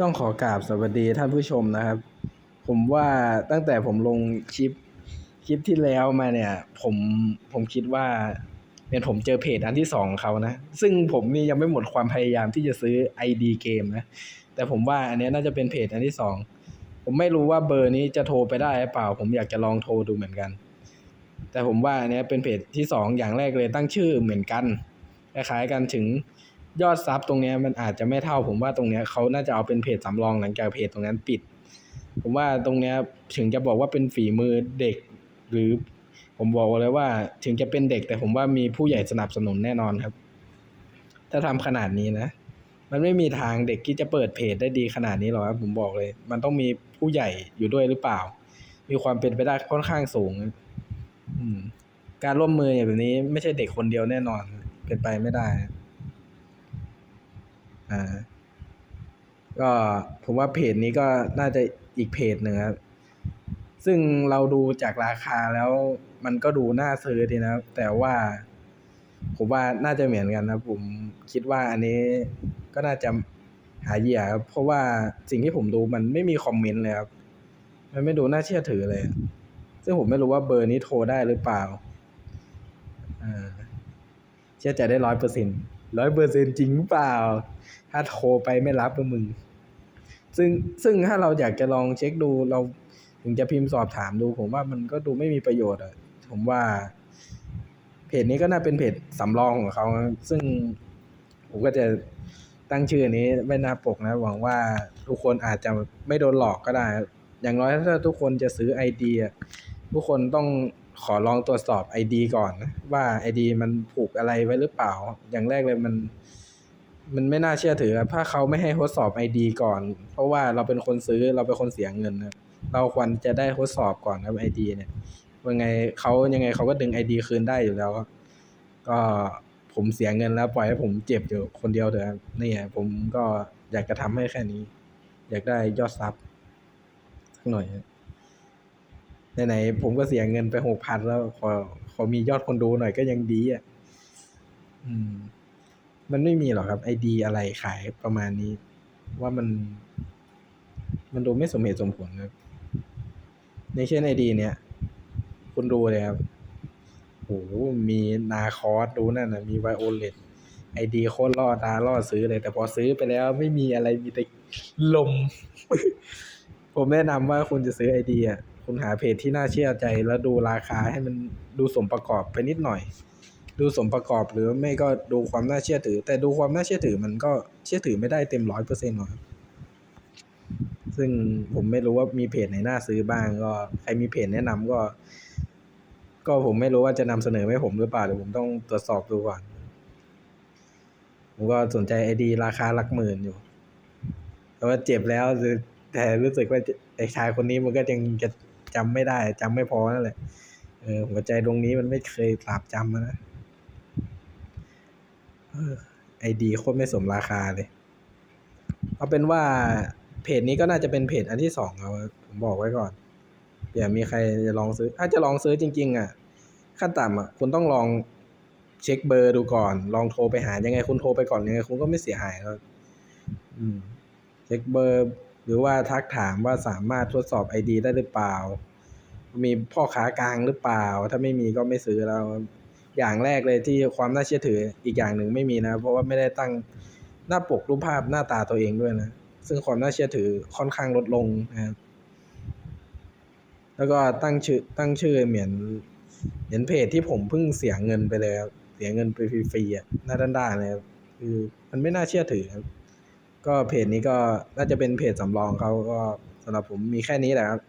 ต้องขอกราบสวัสดีท่านผู้ชมนะครับ ผมว่าตั้งแต่ผมลงคลิปคลิปที่แล้วมาเนี่ย ผมผมคิดว่าเนี่ยผมเจอเพจอันที่สองเขานะ ซึ่งผมนี่ยังไม่หมดความพยายามที่จะซื้อ ID เกมนะ แต่ผมว่าอันนี้น่าจะเป็นเพจอันที่สองผมไม่รู้ว่าเบอร์นี้จะโทรไปได้หรือเปล่า ผมอยากจะลองโทรดูเหมือนกัน แต่ผมว่าอันนี้เป็นเพจที่สองอย่างแรกเลยตั้งชื่อเหมือนกันคล้ายๆกันถึง ยอดซับตรงนี้มันอาจจะไม่เท่า ผมว่าตรงนี้เขาน่าจะเอาเป็นเพจสำรองหลังจากเพจตรงนั้นปิด ผมว่าตรงนี้ถึงจะบอกว่าเป็นฝีมือเด็ก หรือผมบอกเลยว่า ถึงจะเป็นเด็กแต่ผมว่ามีผู้ใหญ่สนับสนุนแน่นอนครับ ถ้าทำขนาดนี้นะ มันไม่มีทางเด็กที่จะเปิดเพจได้ดีขนาดนี้หรอกครับผมบอกเลย มันต้องมีผู้ใหญ่อยู่ด้วยหรือเปล่า มีความเป็นไปได้ค่อนข้างสูงอืมการร่วมมืออย่างแบบนี้ ไม่ใช่เด็กคนเดียวแน่นอน เป็นไปไม่ได้ อ่าก็ผมว่าเพจนี้ก็น่าจะอีกเพจหนึ่งครับ ซึ่งเราดูจากราคาแล้วมันก็ดูน่าซื้อดีนะครับ แต่ว่า ผมว่าน่าจะเหมือนกันนะผมคิดว่าอันนี้ก็น่าจะหาเหยื่อครับเพราะว่าสิ่งที่ผมดูมันไม่มีคอมเมนต์เลยครับ มันไม่ดูน่าเชื่อถือเลย ซึ่งผมไม่รู้ว่าเบอร์นี้โทรได้หรือเปล่าอ่าเชื่อใจได้ร้อยเปอร์เซ็นต์ ร้อยเปอร์เซ็นจริงหรือเปล่า ถ้าโทรไปไม่รับก็มึง ซึ่งซึ่งถ้าเราอยากจะลองเช็คดูเราถึงจะพิมพ์สอบถามดู ผมว่ามันก็ดูไม่มีประโยชน์อะผมว่า เพจนี้ก็น่าเป็นเพจสำรองของเขา ซึ่งผมก็จะตั้งชื่อนี้ไว้หน้าปกนะ หวังว่าทุกคนอาจจะไม่โดนหลอกก็ได้ อย่างน้อยถ้าทุกคนจะซื้อ ID อะทุกคนต้อง ขอลองตรวจสอบ ID ก่อนนะว่า ID มันผูกอะไรไว้หรือเปล่า อย่างแรกเลยมัน มันไม่น่าเชื่อถือ ถ้าเขาไม่ให้ทดสอบ ID ก่อน เพราะว่าเราเป็นคนซื้อเราเป็นคนเสียเงินนะเราควรจะได้ทดสอบก่อนครับ ID เนี่ยยังไงเขายังไงเขาก็ดึง ID คืนได้อยู่แล้วก็ผมเสียเงินแล้วปล่อยให้ผมเจ็บอยู่คนเดียวเถอะนี่ไงผมก็อยากจะทำให้แค่นี้ อยากได้ยอดซับสักหน่อย ไหนๆผมก็เสียเงินไปหกพันแล้วขอขอมียอดคนดูหน่อยก็ยังดีอะอืม มันไม่มีหรอกครับไอดีอะไรขายประมาณนี้ ว่ามัน มันดูไม่สมเหตุสมผลครับในเช่นไอดี เนี่ยคุณดูเลยครับโหมีนาคอสดูนั่นนะมีไวโอเลตไอดีโคตรล่อตาล่อซื้อเลย แต่พอซื้อไปแล้วไม่มีอะไรมีแต่ลม ผมแนะนำว่าคุณจะซื้อไอดีอะ คุณหาเพจที่น่าเชื่อใจ แล้วดูราคาให้มันดูสมประกอบไปนิดหน่อย ดูสมประกอบหรือไม่ก็ดูความน่าเชื่อถือ แต่ดูความน่าเชื่อถือมันก็เชื่อถือไม่ได้เต็มร้อยเปอร์เซ็นต์หรอกซึ่งผมไม่รู้ว่ามีเพจไหนน่าซื้อบ้าง ก็ใครมีเพจแนะนำก็ ก็ผมไม่รู้ว่าจะนำเสนอให้ผมหรือเปล่าเดี๋ยวผมต้องตรวจสอบดูก่อนผมก็สนใจไอดีราคาหลักหมื่นอยู่ แต่ว่าเจ็บแล้วแต่รู้สึกว่าไอ้ชายคนนี้มันก็ยังจะ จำไม่ได้จำไม่พอนั่นแหละเออหัวใจดวงนี้มันไม่เคยตราบจำนะไอดีโคตรไม่สมราคาเลย เอาเป็นว่าเพจนี้ก็น่าจะเป็นเพจอันที่สองเอาผมบอกไว้ก่อนเดี๋ยวมีใครจะลองซื้อ ถ้าจะลองซื้อจริง ๆ อะ ขั้นต่ำอะ คุณต้องลองเช็คเบอร์ดูก่อน ลองโทรไปหายังไงคุณโทรไปก่อนยังไงคุณก็ไม่เสียหายแล้วเช็คเบอร์ รือว่าทักถามว่าสามารถทดสอบไอดีได้หรือเปล่า มีพ่อค้ากลางหรือเปล่า ถ้าไม่มีก็ไม่ซื้อแล้วอย่างแรกเลยที่ความน่าเชื่อถืออีกอย่างหนึ่งไม่มีนะ เพราะว่าไม่ได้ตั้งหน้าปกรูปภาพหน้าตาตัวเองด้วยนะ ซึ่งความน่าเชื่อถือค่อนข้างลดลงนะครับแล้วก็ตั้งชื่อตั้งชื่อเหมือนเหมือนเพจที่ผมเพิ่งเสียเงินไปเลยครับเสียเงินไปฟรีๆอะหน้าด้านๆเลยครับคือมันไม่น่าเชื่อถือครับ ก็เพจนี้ก็น่าจะเป็นเพจสำรองเขาก็สำหรับผมมีแค่นี้แหละครับ